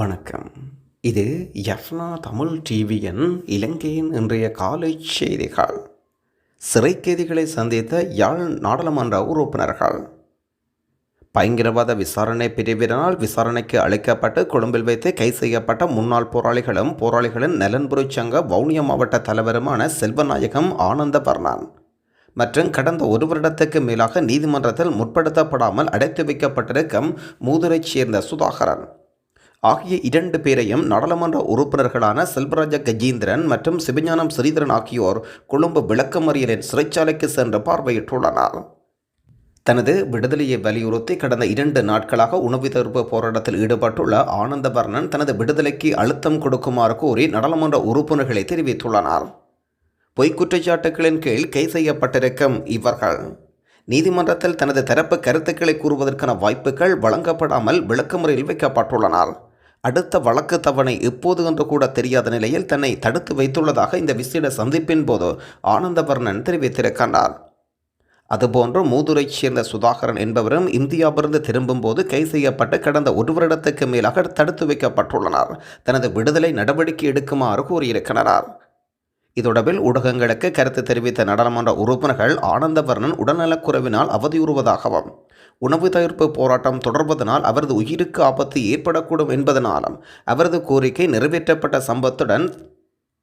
வணக்கம். இது எஃப்னா தமிழ் டிவியின் இலங்கையின் இன்றைய காலை செய்திகள். சிறைக்கைதிகளை சந்தித்த யாழ் நாடாளுமன்ற உறுப்பினர்கள். பயங்கரவாத விசாரணை பிரிவினால் விசாரணைக்கு அழைக்கப்பட்டு கொழும்பில் வைத்து கைது செய்யப்பட்ட முன்னாள் போராளிகளும் போராளிகளின் நலன்புரி சங்க வவுனியா மாவட்ட தலைவருமான செல்வநாயகம் ஆனந்தவர்ணன் மற்றும் கடந்த ஒரு வருடத்துக்கு மேலாக நீதிமன்றத்தில் முற்படுத்தப்படாமல் அடைத்து வைக்கப்பட்டிருக்கும் மூதுரைச் சேர்ந்த சுதாகரன். ஆகிய இரண்டு பேரையும் நாடாளுமன்ற உறுப்பினர்களான செல்வராஜ கஜேந்திரன் மற்றும் சிவஞானம் ஸ்ரீதரன் ஆகியோர் கொழும்பு விளக்கமறியலின் சிறைச்சாலைக்கு சென்று பார்வையிட்டுள்ளனர். தனது விடுதலையை வலியுறுத்தி கடந்த இரண்டு நாட்களாக உணவு தருப்பு போராட்டத்தில் ஈடுபட்டுள்ள ஆனந்தவர்ணன் தனது விடுதலைக்கு அழுத்தம் கொடுக்குமாறு கூறி நாடாளுமன்ற உறுப்பினர்களை தெரிவித்துள்ளனர். பொய்க்குற்றச்சாட்டுகளின் கீழ் கை செய்யப்பட்டிருக்கும் இவர்கள். நீதிமன்றத்தில் தனது தரப்பு கருத்துக்களை கூறுவதற்கான வாய்ப்புகள் வழங்கப்படாமல் விளக்கமுறையில் வைக்கப்பட்டுள்ளனர். அடுத்த வழக்கு தவணை எப்போது என்று கூட தெரியாத நிலையில் தன்னை தடுத்து வைத்துள்ளதாக இந்த விசேட சந்திப்பின் போது ஆனந்தவர்ணன் தெரிவித்திருக்கின்றார். அதுபோன்று மூதுரைச் சேர்ந்த சுதாகரன் என்பவரும் இந்தியாவிலிருந்து திரும்பும்போது கை செய்யப்பட்டு கடந்த ஒரு வருடத்துக்கு மேலாக தடுத்து வைக்கப்பட்டுள்ளனர். தனது விடுதலை நடவடிக்கை எடுக்குமாறு கூறியிருக்கிறார் இதொடர்பில் ஊடகங்களுக்கு கருத்து தெரிவித்த நாடாளுமன்ற உறுப்பினர்கள் ஆனந்தவர்ணன் உடல்நலக்குறைவினால் அவதியுறுவதாகவும் உணவு தவிர்ப்பு போராட்டம் தொடர்வதனால் அவரது உயிருக்கு ஆபத்து ஏற்படக்கூடும் என்பதனாலும் அவரது கோரிக்கை நிறைவேற்றப்பட்ட சம்பத்துடன்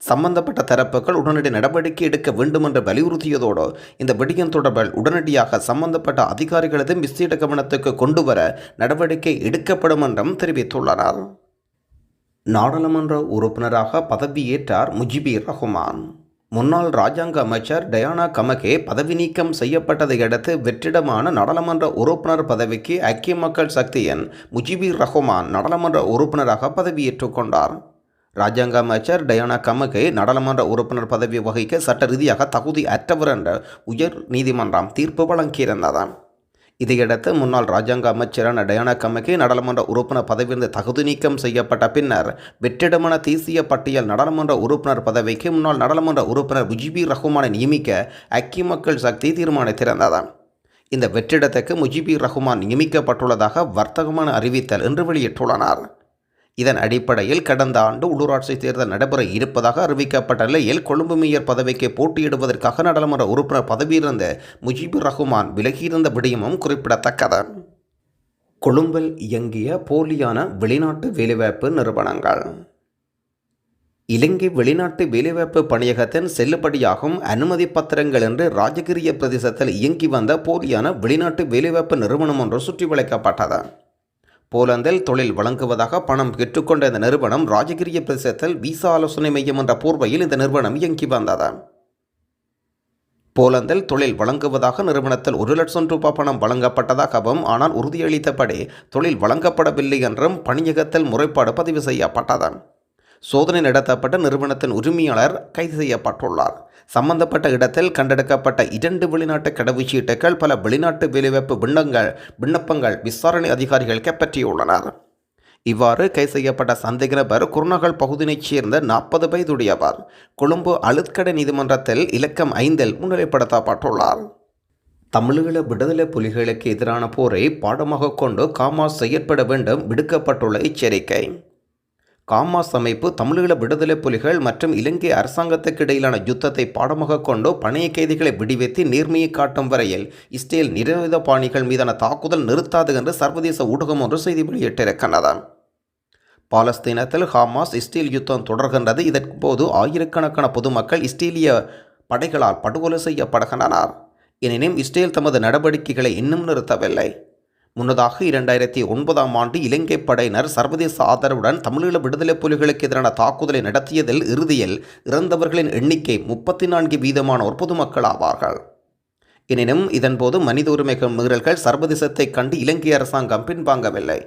சம்பந்தப்பட்ட தரப்புகள் உடனடி நடவடிக்கை எடுக்க வேண்டும் என்று வலியுறுத்தியதோடு இந்த விடயம் தொடர்பில் உடனடியாக சம்பந்தப்பட்ட அதிகாரிகளது விசேட கவனத்துக்கு கொண்டு வர நடவடிக்கை எடுக்கப்படும் என்றும் தெரிவித்துள்ளனர். நாடாளுமன்ற உறுப்பினராக பதவியேற்றார் முஜிபுர் ரஹ்மான். முன்னாள் ராஜாங்க அமைச்சர் டயானா கமகே பதவி நீக்கம் செய்யப்பட்டதை அடுத்து வெற்றிடமான நாடாளுமன்ற உறுப்பினர் பதவிக்கு ஐக்கிய மக்கள் சக்தியின் முஜிபுர் ரஹ்மான் நாடாளுமன்ற உறுப்பினராக பதவியேற்றுக் கொண்டார். ராஜாங்க அமைச்சர் டயானா கமகே நாடாளுமன்ற உறுப்பினர் பதவி வகிக்க சட்ட ரீதியாக தகுதி அற்றவர் என்ற உயர் நீதிமன்றம் தீர்ப்பு வழங்கியிருந்தது. இதையடுத்து முன்னாள் ராஜாங்க அமைச்சரான டயானா கமகி நாடாளுமன்ற உறுப்பினர் பதவியிலிருந்து தகுதி நீக்கம் செய்யப்பட்ட பின்னர் வெற்றிடமான தேசிய பட்டியல் நாடாளுமன்ற உறுப்பினர் பதவிக்கு முன்னாள் நாடாளுமன்ற உறுப்பினர் முஜிபி ரஹ்மானை நியமிக்க அக்கி மக்கள் சக்தி தீர்மானித்திருந்தது. இந்த வெற்றிடத்துக்கு முஜிபி ரஹ்மான் நியமிக்கப்பட்டுள்ளதாக வர்த்தகமான அறிவித்தல் என்று வெளியிட்டுள்ளனர். இதன் அடிப்படையில் கடந்த ஆண்டு உள்ளூராட்சி தேர்தல் நடைபெற இருப்பதாக அறிவிக்கப்பட்ட நிலையில் கொழும்பு மேயர் பதவிக்கு போட்டியிடுவதற்காக நாடாளுமன்ற உறுப்பினர் பதவியிலிருந்த முஜிபுர் ரஹ்மான் விலகியிருந்த விடயமும் குறிப்பிடத்தக்கது. கொழும்பில் இயங்கிய போலியான வெளிநாட்டு வேலைவாய்ப்பு நிறுவனங்கள். இலங்கை வெளிநாட்டு வேலைவாய்ப்பு பணியகத்தின் செல்லுபடியாகும் அனுமதி பத்திரங்கள் என்று ராஜகிரிய பிரதேசத்தில் இயங்கி வந்த போலியான வெளிநாட்டு வேலைவாய்ப்பு நிறுவனம் ஒன்று சுற்றி வளைக்கப்பட்டது போலந்தில் தொழில் வழங்குவதாக பணம் பெற்றுக்கொண்ட இந்த நிறுவனம் ராஜகிரிய பிரதேசத்தில் விசா ஆலோசனை மையம் என்ற போர்வையில் இந்த நிறுவனம் இயங்கி வந்தது. போலந்தில் தொழில் வழங்குவதாக நிறுவனத்தில் ஒரு லட்சம் ரூபாய் பணம் வழங்கப்பட்டதாகவும் ஆனால் உறுதியளித்தபடி தொழில் வழங்கப்படவில்லை என்றும் பணியகத்தில் முறைப்பாடு பதிவு செய்யப்பட்டது. சோதனை நடத்தப்பட்ட நிறுவனத்தின் உரிமையாளர் கைது செய்யப்பட்டுள்ளார். சம்பந்தப்பட்ட இடத்தில் கண்டெடுக்கப்பட்ட இரண்டு வெளிநாட்டு கடவுச்சீட்டுகள் பல வெளிநாட்டு வேலைவாய்ப்பு விண்ணங்கள் விண்ணப்பங்கள் விசாரணை அதிகாரிகள் கைப்பற்றியுள்ளனர். இவ்வாறு கைது செய்யப்பட்ட சந்தேக நபர் குருநகல் பகுதியினைச் சேர்ந்த நாற்பது வயதுடையவர். கொழும்பு அழுத்கடை நீதிமன்றத்தில் இலக்கம் ஐந்தில் முன்னிலைப்படுத்தப்பட்டுள்ளார். தமிழீழ விடுதலை புலிகளுக்கு எதிரான போரை பாடமாக கொண்டு காமாஸ் செயற்பட வேண்டும் விடுக்கப்பட்டுள்ள எச்சரிக்கை. காமாஸ் அமைப்பு தமிழீழ விடுதலை புலிகள் மற்றும் இலங்கை அரசாங்கத்துக்கு இடையிலான யுத்தத்தை பாடமாக கொண்டு பணைய கைதிகளை விடுவித்து நேர்மையை காட்டும் வரையில் இஸ்ரேல் நிரவித பாணிகள் மீதான தாக்குதல் நிறுத்தாது என்று சர்வதேச ஊடகம் ஒன்று செய்தி வெளியிட்டிருக்கின்றது பாலஸ்தீனத்தில் ஹமாஸ் இஸ்ரேல் யுத்தம் தொடர்கின்றது. இதற்கு போது ஆயிரக்கணக்கான பொதுமக்கள் இஸ்ரேலிய படைகளால் படுகொலை செய்யப்படுகின்றனர். எனினும் இஸ்ரேல் தமது நடவடிக்கைகளை இன்னும் நிறுத்தவில்லை. முன்னதாக இரண்டாயிரத்தி ஒன்பதாம் ஆண்டு இலங்கை படையினர் சர்வதேச ஆதரவுடன் தமிழீழ விடுதலை புலிகளுக்கு எதிரான தாக்குதலை நடத்தியதில் இறுதியில் இறந்தவர்களின் எண்ணிக்கை முப்பத்தி நான்கு வீதமானோர் பொதுமக்கள் ஆவார்கள். எனினும் இதன்போது மனித உரிமைகள் மீறல்கள் சர்வதேசத்தை கண்டு இலங்கை அரசாங்கம் பின்வாங்கவில்லை.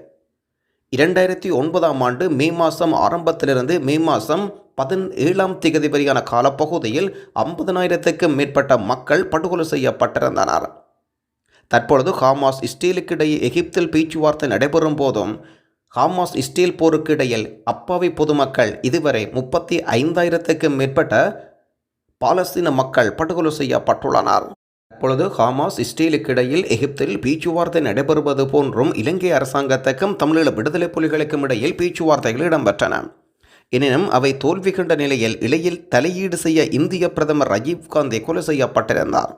இரண்டாயிரத்தி ஒன்பதாம் ஆண்டு மே மாதம் ஆரம்பத்திலிருந்து மே மாதம் பதினேழாம் திகதி வரையான காலப்பகுதியில் ஐம்பதனாயிரத்துக்கும் மேற்பட்ட மக்கள் படுகொலை செய்யப்பட்டிருந்தனர். தற்பொழுது ஹாமாஸ் இஸ்ரேலுக்கிடையே எகிப்தில் பேச்சுவார்த்தை நடைபெறும் போதும் ஹாமாஸ் இஸ்ரேல் போருக்கு இடையில் அப்பாவி பொதுமக்கள் இதுவரை முப்பத்தி ஐந்தாயிரத்துக்கும் மேற்பட்ட பாலஸ்தீன மக்கள் படுகொலை செய்யப்பட்டுள்ளனர். தற்பொழுது ஹாமாஸ் இஸ்ரேலுக்கிடையில் எகிப்தில் பேச்சுவார்த்தை நடைபெறுவது போன்றும் இலங்கை அரசாங்கத்துக்கும் தமிழீழ விடுதலை புலிகளுக்கும் இடையில் பேச்சுவார்த்தைகள் இடம்பெற்றன. எனினும் அவை தோல்வி கண்ட நிலையில் இலையில் தலையீடு செய்ய இந்திய பிரதமர் ராஜீவ் காந்தி கொலை செய்யப்பட்டிருந்தார்.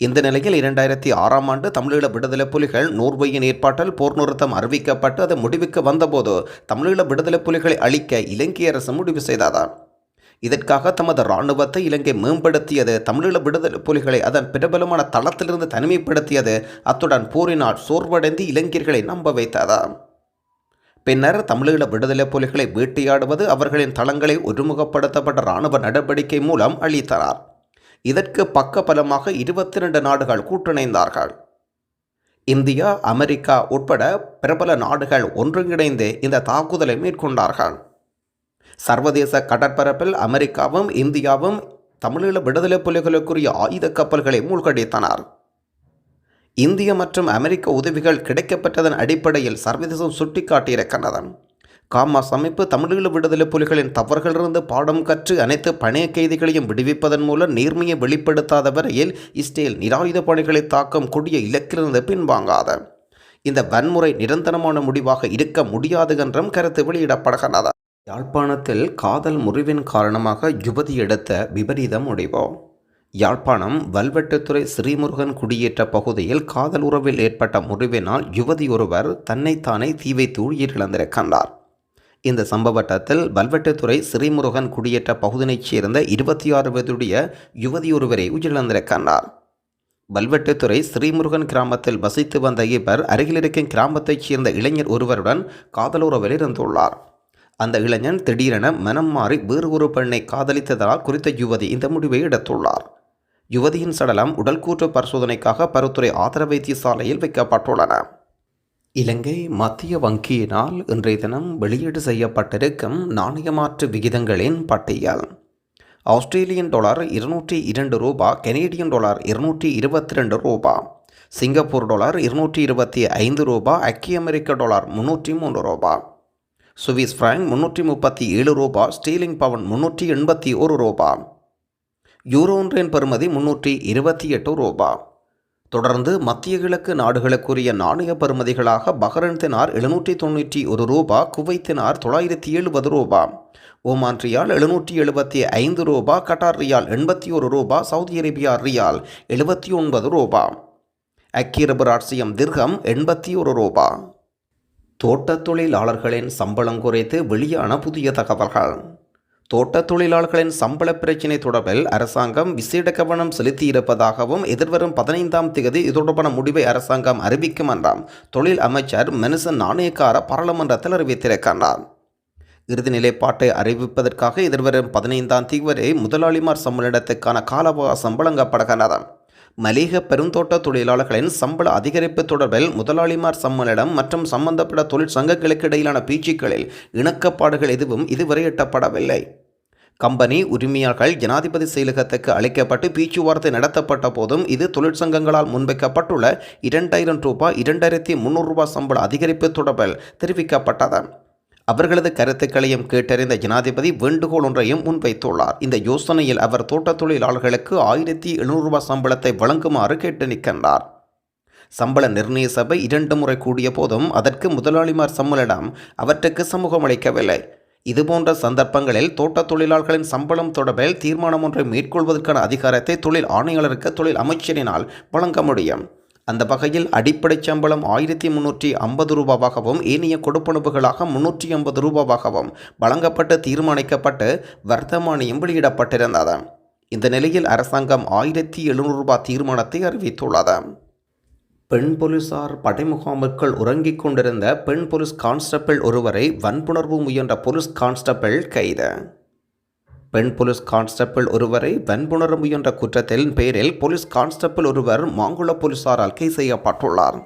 இந்த நிலையில் இரண்டாயிரத்தி ஆறாம் ஆண்டு தமிழீழ விடுதலை புலிகள் நோர்வையின் ஏற்பாட்டில் போர் நிறுத்தம் அறிவிக்கப்பட்டு அது முடிவுக்கு வந்தபோது தமிழீழ விடுதலை புலிகளை அழிக்க இலங்கை அரசு முடிவு செய்ததாம் இதற்காக தமது இராணுவத்தை இலங்கை மேம்படுத்தியது தமிழீழ விடுதலை புலிகளை அதன் பிரபலமான தளத்திலிருந்து தனிமைப்படுத்தியது அத்துடன் போரினால் சோர்வடைந்து இளைஞர்களை நம்ப வைத்ததாம் பின்னர் தமிழீழ விடுதலை புலிகளை வேட்டையாடுவது அவர்களின் தளங்களை ஒருமுகப்படுத்தப்பட்ட இராணுவ நடவடிக்கை மூலம் அளித்தனர் இதற்கு பக்கபலமாக இருபத்தி ரெண்டு நாடுகள் கூட்டிணைந்தார்கள். இந்தியா அமெரிக்கா உட்பட பிரபல நாடுகள் ஒன்றிணைந்து இந்த தாக்குதலை மேற்கொண்டார்கள். சர்வதேச கடற்பரப்பில் அமெரிக்காவும் இந்தியாவும் தமிழீழ விடுதலை புலிகளுக்குரிய ஆயுத கப்பல்களை மூழ்கடித்தனர். இந்திய மற்றும் அமெரிக்க உதவிகள் கிடைக்கப்பெற்றதன் அடிப்படையில் சர்வதேசம் சுட்டிக்காட்டியிருக்கின்றது. காமாஸ் அமைப்பு தமிழீழ விடுதலை புலிகளின் தவறுகளிலிருந்து பாடம் கற்று அனைத்து பணைய கைதிகளையும் விடுவிப்பதன் மூலம் நேர்மையை வெளிப்படுத்தாத வரையில் இஸ்ரேல் நிராயுத பணிகளை தாக்கம் கொடிய இலக்கிலிருந்து பின்வாங்காத. இந்த வன்முறை நிரந்தரமான முடிவாக இருக்க முடியாது என்றும் கருத்து வெளியிடப்படுகிறது யாழ்ப்பாணத்தில் காதல் முறிவின் காரணமாக யுவதி எடுத்த விபரீத முடிவு? யாழ்ப்பாணம் வல்வெட்டுத்துறை ஸ்ரீமுருகன் குடியேற்ற பகுதியில் காதல் உறவில் ஏற்பட்ட முறிவினால் யுவதி ஒருவர் தன்னைத்தானே தீ வைத்து உயிரிழந்திருக்கின்றார். இந்த சம்பவத்தில் பல்வெட்டுத்துறை ஸ்ரீமுருகன் குடியேற்ற பகுதியைச் சேர்ந்த இருபத்தி ஆறு வயதுடைய யுவதி ஒருவரை உயிரிழந்திருக்கின்றார் பல்வெட்டுத்துறை ஸ்ரீமுருகன் கிராமத்தில் வசித்து வந்த இவர் அருகில் இருக்கும் கிராமத்தைச் சேர்ந்த இளைஞர் ஒருவருடன் காதலுறவில் இருந்துள்ளார். அந்த இளைஞன் திடீரென மனம் மாறி வேறு ஒரு பெண்ணை காதலித்ததால் குறித்த யுவதி இந்த முடிவை எடுத்துள்ளார். யுவதியின் சடலம் உடல்கூற்று பரிசோதனைக்காக பருத்துறை ஆதர வைத்தியசாலையில் வைக்கப்பட்டுள்ளன. இலங்கை மத்திய வங்கியினால் இன்றைய தினம் வெளியீடு செய்யப்பட்டிருக்கும் நாணயமாற்று விகிதங்களின் பட்டியல். ஆஸ்திரேலியன் டாலர் இருநூற்றி இரண்டு ரூபா கெனேடியன் டாலர் இருநூற்றி இருபத்தி ரெண்டு ரூபா சிங்கப்பூர் டாலர் இருநூற்றி இருபத்தி ஐந்து ரூபா ஐக்கிய அமெரிக்க டாலர் முன்னூற்றி மூன்று ரூபா சுவிஸ் ஃப்ராங்க் முன்னூற்றி முப்பத்தி ஏழு ரூபா ஸ்டீலிங் பவன் முன்னூற்றி எண்பத்தி ஒரு ரூபா யூரோ ஒன்றின் பெறுமதி முன்னூற்றி இருபத்தி எட்டு ரூபா. தொடர்ந்து மத்திய கிழக்கு நாடுகளுக்குரிய நாணய பருமதிகளாக பஹ்ரைன் தினார் எழுநூற்றி தொண்ணூற்றி ஒரு ரூபா குவைத்தினார் தொள்ளாயிரத்தி எழுபது ரூபா ஓமான் ரியால் எழுநூற்றி எழுபத்தி ஐந்து ரூபா கட்டார் ரியால் எண்பத்தி ஒரு ரூபா சவுதி அரேபியா ரியால் எழுபத்தி ஒன்பது ரூபா ஐக்கிய ராட்சியம் திர்கம் எண்பத்தி ஒரு ரூபா. தோட்டத் தொழிலாளர்களின் சம்பளம் குறைத்து வெளியான புதிய தகவல்கள். தோட்டத் தொழிலாளர்களின் சம்பள பிரச்சினை தொடர்பில் அரசாங்கம் விசேட கவனம் செலுத்தியிருப்பதாகவும் எதிர்வரும் பதினைந்தாம் தேதி இது தொடர்பான முடிவை அரசாங்கம் அறிவிக்கும் என்றாம் தொழில் அமைச்சர் மெனிசன் நாணயக்கார பாராளுமன்றத்தில் அறிவித்திருக்கின்றார். இறுதி நிலைப்பாட்டை அறிவிப்பதற்காக எதிர்வரும் பதினைந்தாம் தேதி வரை முதலாளிமார் சம்மேளனத்துக்கான கால அவகாசம் வழங்கப்படுகின்றது. மலிக பெருந்தோட்ட தொழிலாளர்களின் சம்பள அதிகரிப்பு தொடர்பில் முதலாளிமார் சம்மேளனம் மற்றும் சம்பந்தப்பட்ட தொழிற்சங்கங்களுக்கு இடையிலான பேச்சுக்களில் இணக்கப்பாடுகள் எதுவும் இதுவரை எட்டப்படவில்லை. கம்பெனி உரிமையாளர்கள் ஜனாதிபதி செயலகத்துக்கு அளிக்கப்பட்டு பேச்சுவார்த்தை நடத்தப்பட்ட போதும் இது தொழிற்சங்கங்களால் முன்வைக்கப்பட்டுள்ள இரண்டாயிரம் ரூபாய் இரண்டாயிரத்தி முந்நூறு ரூபாய் சம்பள அதிகரிப்பு தொடர்பில் தெரிவிக்கப்பட்டது. அவர்களது கருத்துக்களையும் கேட்டறிந்த ஜனாதிபதி வேண்டுகோள் ஒன்றையும் முன்வைத்துள்ளார். இந்த யோசனையில் அவர் தோட்டத் தொழிலாளர்களுக்கு ஆயிரத்தி எழுநூறு ரூபாய் சம்பளத்தை வழங்குமாறு கேட்டு நிற்கின்றார். சம்பள நிர்ணய சபை இரண்டு முறை கூடிய போதும் அதற்கு முதலாளிமார் சம்மளிடம் அவற்றுக்கு சமூகம் அளிக்கவில்லை இதுபோன்ற சந்தர்ப்பங்களில் தோட்டத் தொழிலாளர்களின் சம்பளம் தொடர்பில் தீர்மானம் ஒன்றை மேற்கொள்வதற்கான அதிகாரத்தை தொழில் ஆணையாளருக்கு தொழில் அமைச்சரினால் வழங்க முடியும். அந்த வகையில் அடிப்படை சம்பளம் ஆயிரத்தி முன்னூற்றி ஐம்பது ரூபாவாகவும் ஏனைய கொடுப்பனவுகளாக முன்னூற்றி ஐம்பது ரூபாவாகவும் வழங்கப்பட்டு தீர்மானிக்கப்பட்டு வர்த்தமானியம் வெளியிடப்பட்டிருந்தது. இந்த நிலையில் அரசாங்கம் ஆயிரத்தி எழுநூறு ரூபாய் தீர்மானத்தை அறிவித்துள்ளது. பெண் போலீசார் படைமுகாமுக்குள் உறங்கிக் கொண்டிருந்த பெண் போலீஸ் கான்ஸ்டபிள் ஒருவரை வன்புணர்வு முயன்ற போலீஸ் கான்ஸ்டபிள் கைது. பெண் போலீஸ் கான்ஸ்டபிள் ஒருவரை வன்புணர்வு முயன்ற குற்றத்தின் பேரில் போலீஸ் கான்ஸ்டபிள் ஒருவர் மாங்குள போலீசாரால் கைது செய்யப்பட்டுள்ளார்.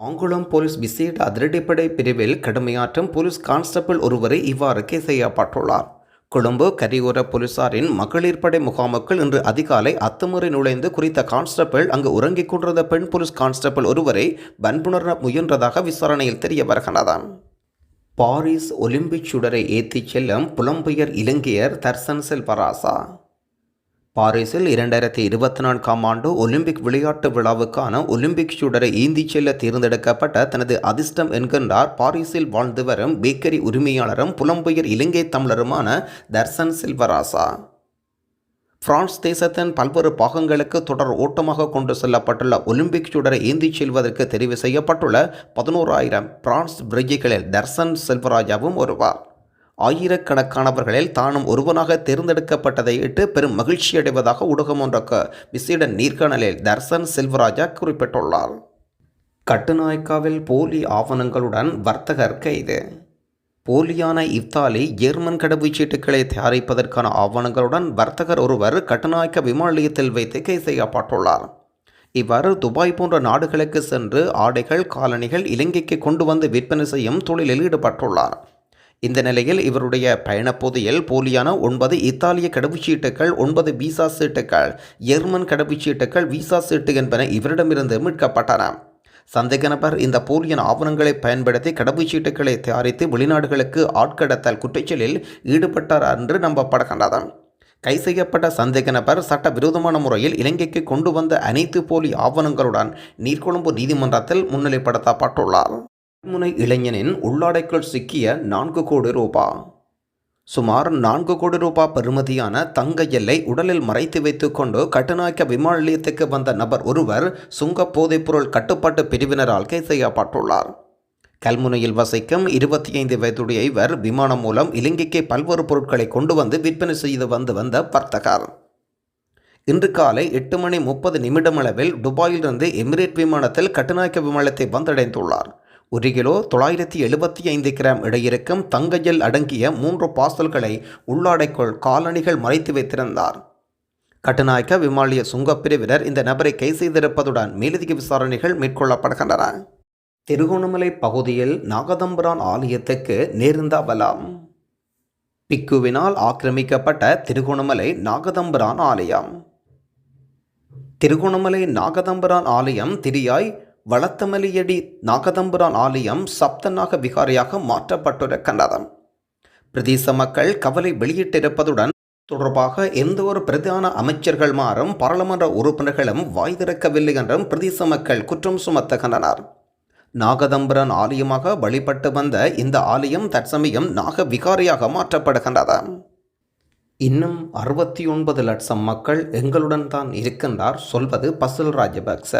மாங்குளம் போலீஸ் விசேட அதிரடிப்படை பிரிவில் கடுமையாற்றும் போலீஸ் கான்ஸ்டபிள் ஒருவரை இவ்வாறு கைது செய்யப்பட்டுள்ளார். கொழும்பு கரியோர போலீசாரின் மகளிர் படை முகாமுக்குள் இன்று அதிகாலை அத்துமுறை நுழைந்து குறித்த கான்ஸ்டபிள் அங்கு உறங்கிக் கொண்டிருந்த பெண் போலீஸ் கான்ஸ்டபிள் ஒருவரை வன்புணர முயன்றதாக விசாரணையில் தெரிய வருகிறது பாரிஸ் ஒலிம்பிக் சுடரை ஏற்றிச் செல்லும் புலம்பெயர் இலங்கையர் தர்சன் செல்வராசா. பாரிஸில் இரண்டாயிரத்தி இருபத்தி நான்காம் ஆண்டு ஒலிம்பிக் விளையாட்டு விழாவுக்கான ஒலிம்பிக் சுடரை ஏந்திச் செல்ல தேர்ந்தெடுக்கப்பட்ட தனது அதிர்ஷ்டம் என்கின்றார். பாரிஸில் வாழ்ந்து வரும் பேக்கரி உரிமையாளரும் புலம்பெயர் இலங்கை தமிழருமான தர்சன் சில்வராசா. பிரான்ஸ் தேசத்தின் பல்வேறு பாகங்களுக்கு தொடர் ஓட்டமாக கொண்டு செல்லப்பட்டுள்ள ஒலிம்பிக் சுடரை ஏந்திச் செல்வதற்கு தெரிவு செய்யப்பட்டுள்ள பதினோராயிரம் பிரான்ஸ் பிரிட்ஜுகளில் தர்சன் செல்வராஜாவும் ஒருவார். ஆயிரக்கணக்கானவர்களில் தானும் ஒருவனாக தேர்ந்தெடுக்கப்பட்டதை இட்டு பெரும் மகிழ்ச்சியடைவதாக ஊடகம் ஒன்றக்க விசேட நீர்காணலில் தர்சன் செல்வராஜா குறிப்பிட்டுள்ளார். கட்டுநாயக்காவில் போலி ஆவணங்களுடன் வர்த்தகர் கைது. போலியான இத்தாலி ஜெர்மன் கடவுச்சீட்டுகளை தயாரிப்பதற்கான ஆவணங்களுடன் வர்த்தகர் ஒருவர் கட்டுநாயக்க விமான நிலையத்தில் வைத்து கைது செய்யப்பட்டுள்ளார். இவ்வாறு துபாய் போன்ற நாடுகளுக்கு சென்று ஆடைகள் காலணிகள் இலங்கைக்கு கொண்டு வந்து விற்பனை செய்யும் தொழிலில் ஈடுபட்டுள்ளார். இந்த நிலையில் இவருடைய பயணப்போதையில் போலியான ஒன்பது இத்தாலிய கடவுச்சீட்டுகள் ஒன்பது விசா சீட்டுகள் ஜெர்மன் கடவுச்சீட்டுகள் விசா சீட்டு என்பன இவரிடமிருந்து மீட்கப்பட்டன. சந்தேக நபர் இந்த போலியின் ஆவணங்களை பயன்படுத்தி கடவுச்சீட்டுகளை தயாரித்து வெளிநாடுகளுக்கு ஆட்கடத்தல் குற்றச்செயலில் ஈடுபட்டார் என்று நம்பப்படுகின்றது. கை செய்யப்பட்ட சந்தேக நபர் சட்டவிரோதமான முறையில் இலங்கைக்கு கொண்டு வந்த அனைத்து போலி ஆவணங்களுடன் நீர்கொழும்பு நீதிமன்றத்தில் முன்னிலைப்படுத்தப்பட்டுள்ளார். முனை இளைஞனின் உள்ளாடைக்குள் சிக்கிய நான்கு கோடி ரூபா. சுமார் நான்கு கோடி ரூபா பெறுமதியான தங்க எல்லை உடலில் மறைத்து வைத்துக்கொண்டு கட்டுநாயக்க விமான நிலையத்துக்கு வந்த நபர் ஒருவர் சுங்க போதைப்பொருள் கட்டுப்பாட்டு பிரிவினரால் கைது செய்யப்பட்டுள்ளார். கல்முனையில் வசிக்கும் இருபத்தி ஐந்து வயதுடைய இவர் விமானம் மூலம் இலங்கைக்கு பல்வேறு பொருட்களை கொண்டு வந்து விற்பனை செய்து வந்து வந்த வர்த்தகர். இன்று காலை எட்டு மணி முப்பது நிமிடமளவில் துபாயிலிருந்து எமிரேட் விமானத்தில் கட்டுநாயக்க விமானத்தை வந்தடைந்துள்ளார். ஒரு கிலோ தொள்ளாயிரத்தி எழுபத்தி ஐந்து கிராம் இடையிருக்கும் தங்கஜல் அடங்கிய மூன்று பாசல்களை உள்ளாடைக்குள் காலணிகள் மறைத்து வைத்திருந்தார். கட்டுநாயக்க விமானிய சுங்கப்பிரிவினர் இந்த நபரை கை செய்திருப்பதுடன் மேலதிக விசாரணைகள் மேற்கொள்ளப்படுகின்றன. திருகோணமலை பகுதியில் நாகதம்பரான் ஆலயத்துக்கு நேர்ந்த அவலம் பிக்குவினால் ஆக்கிரமிக்கப்பட்ட திருகோணமலை நாகதம்பரான் ஆலயம். திருகோணமலை நாகதம்பரான் ஆலயம் திரியாய் வளத்தமலியடி நாகதம்புரான் ஆலயம் சப்தநாக விகாரியாக மாற்றப்பட்டிருக்கின்றது பிரதேச மக்கள் கவலை வெளியிட்டிருப்பதுடன் தொடர்பாக எந்த ஒரு பிரதான அமைச்சர்கள் மாறும் பாராளுமன்ற உறுப்பினர்களும் வாய் திறக்கவில்லை என்றும் பிரதேச மக்கள் குற்றம் சுமத்துகின்றனர் நாகதம்பரன் ஆலயமாக வழிபட்டு வந்த இந்த ஆலயம் தற்சமயம் நாக விகாரியாக மாற்றப்படுகின்றது. இன்னும் அறுபத்தி ஒன்பது லட்சம் மக்கள் எங்களுடன் தான் இருக்கின்றார் சொல்வது பசுல் ராஜபக்ச.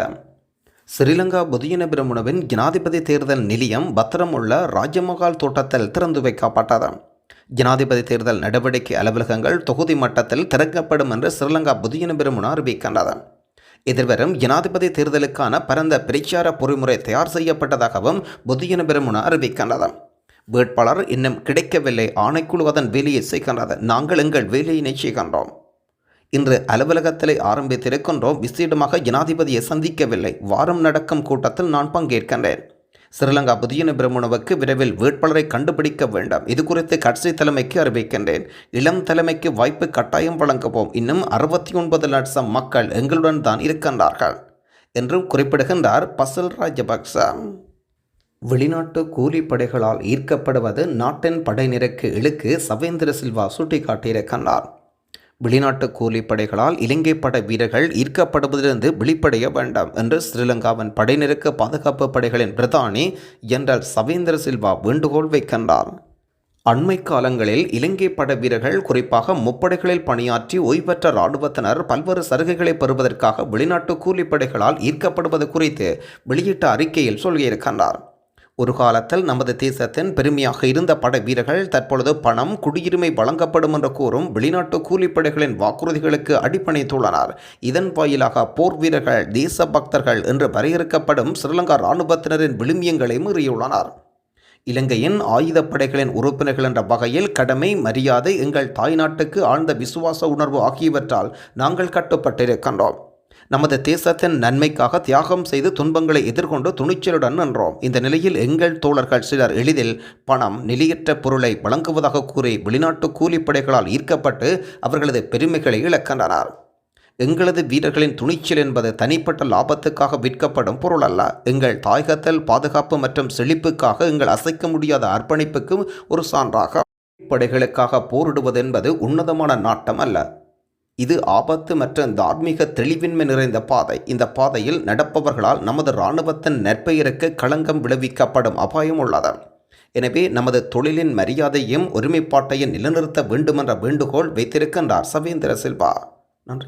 ஸ்ரீலங்கா புதியன பிரமுனவின் ஜனாதிபதி தேர்தல் நிலையம் பத்திரமுள்ள ராஜமகால் தோட்டத்தில் திறந்து வைக்கப்பட்டது. ஜனாதிபதி தேர்தல் நடவடிக்கை அலுவலகங்கள் தொகுதி மட்டத்தில் திறக்கப்படும் என்று ஸ்ரீலங்கா புதியன பிரமுன அறிவிக்கின்றது. எதிர்வரும் ஜனாதிபதி தேர்தலுக்கான பரந்த பிரச்சார பொறிமுறை தயார் செய்யப்பட்டதாகவும் புதியன பிரமுன அறிவிக்கின்றது. வேட்பாளர் இன்னும் கிடைக்கவில்லை. ஆணைக்குழு அதன் வேலையை செய்கின்றது. நாங்கள் எங்கள் வேலையினை செய்கின்றோம். இன்று அலுவலகத்திலே ஆரம்பித்திருக்கின்றோம். விசேடமாக ஜனாதிபதியை சந்திக்கவில்லை. வாரம் நடக்கும் கூட்டத்தில் நான் பங்கேற்கின்றேன். ஸ்ரீலங்கா புதியன பிரமுனவுக்கு விரைவில் வேட்பாளரை கண்டுபிடிக்க வேண்டாம். இது குறித்து கட்சி தலைமைக்கு அறிவிக்கின்றேன். இளம் தலைமைக்கு வாய்ப்பு கட்டாயம் வழங்குவோம். இன்னும் அறுபத்தி ஒன்பது லட்சம் மக்கள் எங்களுடன் தான் இருக்கின்றார்கள் என்றும் குறிப்பிடுகின்றார் பசல் ராஜபக்ச. வெளிநாட்டு கூலிப்படைகளால் ஈர்க்கப்படுவது நாட்டின் படையினருக்கு இழுக்கு சவேந்திர சில்வா சுட்டிக்காட்டியிருக்கின்றார். வெளிநாட்டு கூலிப்படைகளால் இலங்கை பட வீரர்கள் ஈர்க்கப்படுவதிலிருந்து வெளிப்படைய வேண்டாம் என்று ஸ்ரீலங்காவின் படையினருக்கு பாதுகாப்பு படைகளின் பிரதானி ஜெனரல் சவேந்திர சில்வா வேண்டுகோள் வைக்கின்றார். அண்மை காலங்களில் இலங்கை பட வீரர்கள் குறிப்பாக முப்படைகளில் பணியாற்றி ஓய்வற்ற இராணுவத்தினர் பல்வேறு சலுகைகளை பெறுவதற்காக வெளிநாட்டு கூலிப்படைகளால் ஈர்க்கப்படுவது குறித்து வெளியிட்ட அறிக்கையில் சொல்லியிருக்கின்றார். ஒரு காலத்தில் நமது தேசத்தின் பெருமையாக இருந்த படை வீரர்கள் தற்பொழுது பணம் குடியுரிமை வழங்கப்படும் என்று கூறும் வெளிநாட்டு கூலிப்படைகளின் வாக்குறுதிகளுக்கு அடிப்பணித்துள்ளனர் இதன் வாயிலாக போர் வீரர்கள் தேச பக்தர்கள் என்று வரையறுக்கப்படும் ஸ்ரீலங்கா இராணுவத்தினரின் விழுமியங்களை மீறியுள்ளனர். இலங்கையின் ஆயுதப்படைகளின் உறுப்பினர்கள் என்ற வகையில் கடமை மரியாதை எங்கள் தாய்நாட்டுக்கு ஆழ்ந்த விசுவாச உணர்வு ஆகியவற்றால் நாங்கள் கட்டுப்பட்டிருக்கின்றோம். நமது தேசத்தின் நன்மைக்காக தியாகம் செய்து துன்பங்களை எதிர்கொண்டு துணிச்சலுடன் நின்றோம். இந்த நிலையில் எங்கள் தோழர்கள் சிலர் எளிதில் பணம் நிலையற்ற பொருளை வழங்குவதாக கூறி வெளிநாட்டு கூலிப்படைகளால் ஈர்க்கப்பட்டு அவர்களது பெருமைகளை இழக்கின்றனர். எங்களது வீரர்களின் துணிச்சல் என்பது தனிப்பட்ட லாபத்துக்காக விற்கப்படும் பொருள் அல்ல. எங்கள் தாயகத்தில் பாதுகாப்பு மற்றும் செழிப்புக்காக எங்கள் அசைக்க முடியாத அர்ப்பணிப்புக்கும் ஒரு சான்றாக. படைகளுக்காக போரிடுவது என்பது உன்னதமான நாட்டம் அல்ல. இது ஆபத்து மற்றும் தார்மீக தெளிவின்மை நிறைந்த பாதை. இந்த பாதையில் நடப்பவர்களால் நமது இராணுவத்தின் நற்பெயருக்கு களங்கம் விளைவிக்கப்படும் அபாயம் உள்ளது. எனவே நமது தொழிலின் மரியாதையும் ஒருமைப்பாட்டையும் நிலைநிறுத்த வேண்டுமென்ற வேண்டுகோள் வைத்திருக்கின்றார் சவேந்திர சில்வா. நன்றி.